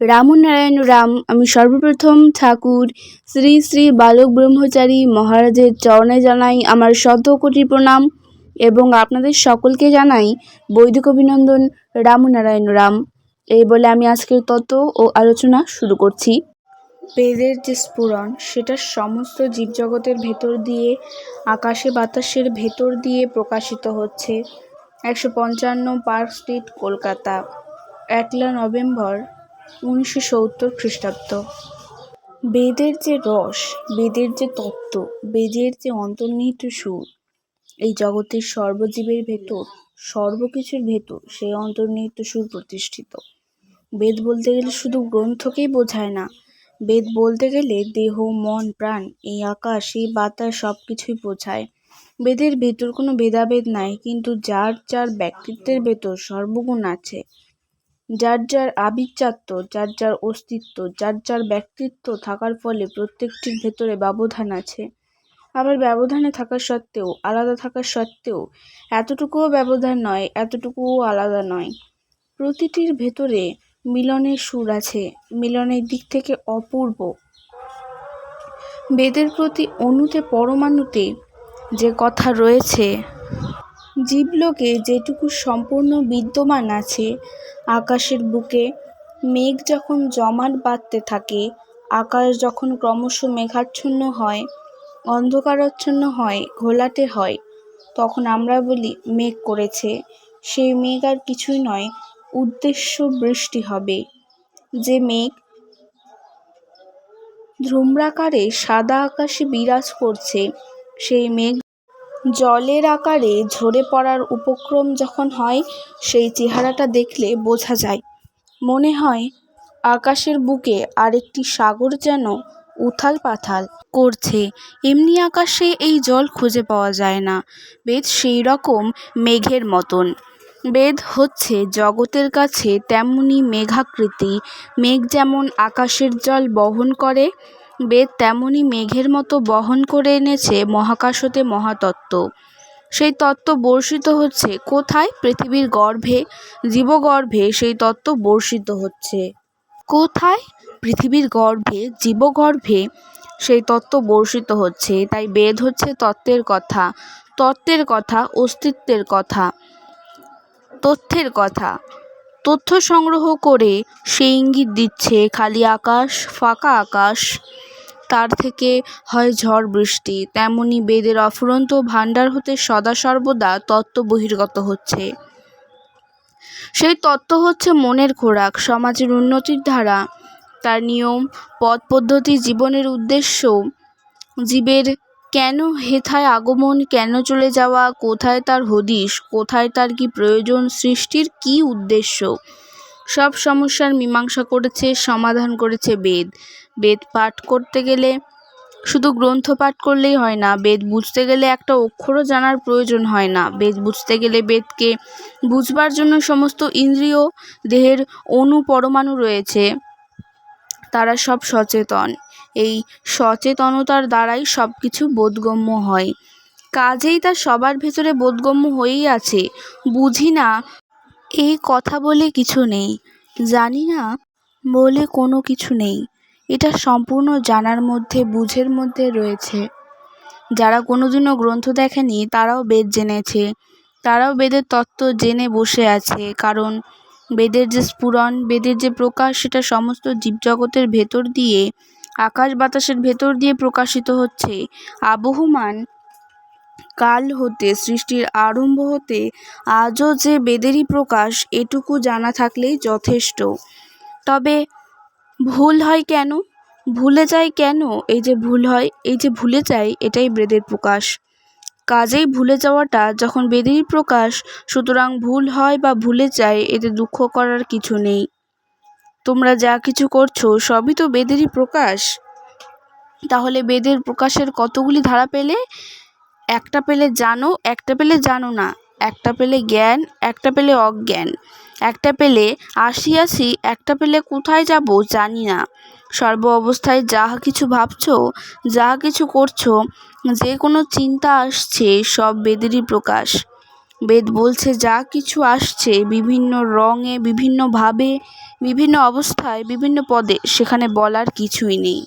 রামনারায়ণ রাম, আমি সর্বপ্রথম ঠাকুর। শ্রী শ্রী বালক ব্রহ্মচারী মহারাজের চরণে জানাই আমার শত কোটি প্রণাম এবং আপনাদের সকলকে জানাই বৈদিক অভিনন্দন, রামনারায়ণ রাম। এই বলে আমি আজকের তত্ত্ব ও আলোচনা শুরু করছি। বেদের যে স্ফুরণ, সেটা সমস্ত জীবজগতের ভেতর দিয়ে, আকাশে বাতাসের ভেতর দিয়ে প্রকাশিত হচ্ছে। একশো পঞ্চান্ন পার্ক স্ট্রিট, কলকাতা। একলা নভেম্বর উনিশশো সত্তর খ্রিস্টাব্দ। বেদের যে রস, বেদের যে তত্ত্ব, বেদের যে অন্তর্নিহিত সুর, এই জগতের সর্বজীবের ভেতর, সর্বকিছুর ভেতর সেই অন্তর্নিহিত সুর প্রতিষ্ঠিত। বেদ বলতে গেলে শুধু গ্রন্থকেই বোঝায় না, বেদ বলতে গেলে দেহ, মন, প্রাণ, এই আকাশ, এই বাতাস সব কিছুই বোঝায়। বেদের ভেতর কোনো ভেদাভেদ নাই, কিন্তু যার যার ব্যক্তিত্বের ভেতর সর্বগুণ আছে যার যার আবিচাত্য যার যার অস্তিত্ব, যার যার ব্যক্তিত্ব থাকার ফলে প্রত্যেকটির ভেতরে ব্যবধান আছে। আবার ব্যবধানে থাকা সত্ত্বেও, আলাদা থাকা সত্ত্বেও এতটুকুও ব্যবধান নয়, এতটুকুও আলাদা নয়। প্রতিটির ভেতরে মিলনের সুর আছে, মিলনের দিক থেকে অপূর্ব। বেদের প্রতি অণুতে, পরমাণুতে যে কথা রয়েছে জীবলোকে যেটুকু সম্পূর্ণ বিদ্যমান আছে, আকাশের বুকে মেঘ যখন জমাট বাঁধতে থাকে, আকাশ যখন ক্রমশ মেঘাচ্ছন্ন হয়, অন্ধকারাচ্ছন্ন হয়, ঘোলাটে হয়, তখন আমরা বলি, মেঘ করেছে। সেই মেঘ আর কিছুই নয়, উদ্দেশ্য বৃষ্টি হবে। যে মেঘ ধূম্রাকারে সাদা আকাশে বিরাজ করছে, সেই মেঘ জলের আকারে ঝরে পড়ার উপক্রম যখন হয়, সেই চেহারাটা দেখলে বোঝা যায়। মনে হয়, আকাশের বুকে আরেকটি সাগর যেন উথাল পাথাল করছে। এমনি আকাশে এই জল খুঁজে পাওয়া যায় না। বেদ সেই রকম মেঘের মতন। বেদ হচ্ছে জগতের কাছে তেমনি মেঘাকৃতি। মেঘ যেমন আকাশের জল বহন করে বেদ তেমনি মেঘের মতো বহন করে এনেছে মহাকাশ হতে মহাতত্ত্ব। সেই তত্ত্ব বর্ষিত হচ্ছে কোথায়? পৃথিবীর গর্ভে, জীবগর্ভে সেই তত্ত্ব বর্ষিত হচ্ছে। কোথায়? পৃথিবীর গর্ভে, জীবগর্ভে সেই তত্ত্ব বর্ষিত হচ্ছে। তাই বেদ হচ্ছে তত্ত্বের কথা তত্ত্বের কথা, অস্তিত্বের কথা, তথ্যের কথা। তথ্য সংগ্রহ করে সে ইঙ্গিত দিচ্ছে খালি আকাশ, ফাঁকা আকাশ তার থেকে হয় ঝড় বৃষ্টি। তেমনি বেদের অফুরন্ত ভাণ্ডার হতে সদা সর্বদা তত্ত্ব বহির্গত হচ্ছে। সেই তত্ত্ব হচ্ছে মনের খোরাক, সমাজের উন্নতির ধারা। তার নিয়ম, পথ পদ্ধতি, জীবনের উদ্দেশ্য। জীবের কেন হেথায় আগমন, কেন চলে যাওয়া, কোথায় তার হদিশ, কোথায় তার কি প্রয়োজন, সৃষ্টির কি উদ্দেশ্য? সব সমস্যার মীমাংসা করেছে, সমাধান করেছে বেদ। বেদ পাঠ করতে গেলে শুধু গ্রন্থ পাঠ করলেই হয় না, বেদ বুঝতে গেলে একটা অক্ষরও জানার প্রয়োজন হয় না। বেদ বুঝতে গেলে বেদকে বুঝবার জন্য সমস্ত ইন্দ্রিয় দেহের অণু পরমাণু রয়েছে, তারা সব সচেতন। এই সচেতনতার দ্বারাই সব কিছু বোধগম্য হয়। কাজেই তা সবার ভেতরে বোধগম্য হয়েই আছে। বুঝি না এই কথা বলে কিছু নেই। জানি না বলে কোনো কিছু নেই। এটা সম্পূর্ণ জানার মধ্যে, বুঝের মধ্যে রয়েছে। যারা কোনোদিনও গ্রন্থ দেখেনি, তারাও বেদ জেনেছে। তারাও বেদের তত্ত্ব জেনে বসে আছে। কারণ বেদের যে স্ফুরণ, বেদের যে প্রকাশ, সেটা সমস্ত জীবজগতের ভেতর দিয়ে, আকাশ বাতাসের ভেতর দিয়ে প্রকাশিত হচ্ছে। আবহমান কাল হতে, সৃষ্টির আরম্ভ হতে, আজও যে বেদেরই প্রকাশ, এটুকু জানা থাকলেই যথেষ্ট। তবে ভুল হয় কেন? ভুলে যায় কেন? এই যে ভুল হয়, এই যে ভুলে যায়, এটাই বেদের প্রকাশ। কাজেই ভুলে যাওয়াটা, যখন বেদেরই প্রকাশ, সুতরাং ভুল হয় বা ভুলে যায়, এতে দুঃখ করার কিছু নেই। তোমরা যা কিছু করছ, সবই তো বেদেরই প্রকাশ। তাহলে বেদের প্রকাশের কতগুলি ধারা পেলে? একটা পেলে জানো, একটা পেলে জানো না। একটা পেলে জ্ঞান, একটা পেলে অজ্ঞান। একটা পেলে আসিয়াছি একটা পেলে কোথায় যাব জানি না। সর্ব অবস্থায় যাহা কিছু ভাবছ, যাহা কিছু করছ, যে কোনো চিন্তা আসছে, সব বেদেরই প্রকাশ। বেদ বলছে, যা কিছু আসছে, বিভিন্ন রঙে বিভিন্নভাবে বিভিন্ন অবস্থায়, বিভিন্ন পদে, সেখানে বলার কিছুই নেই।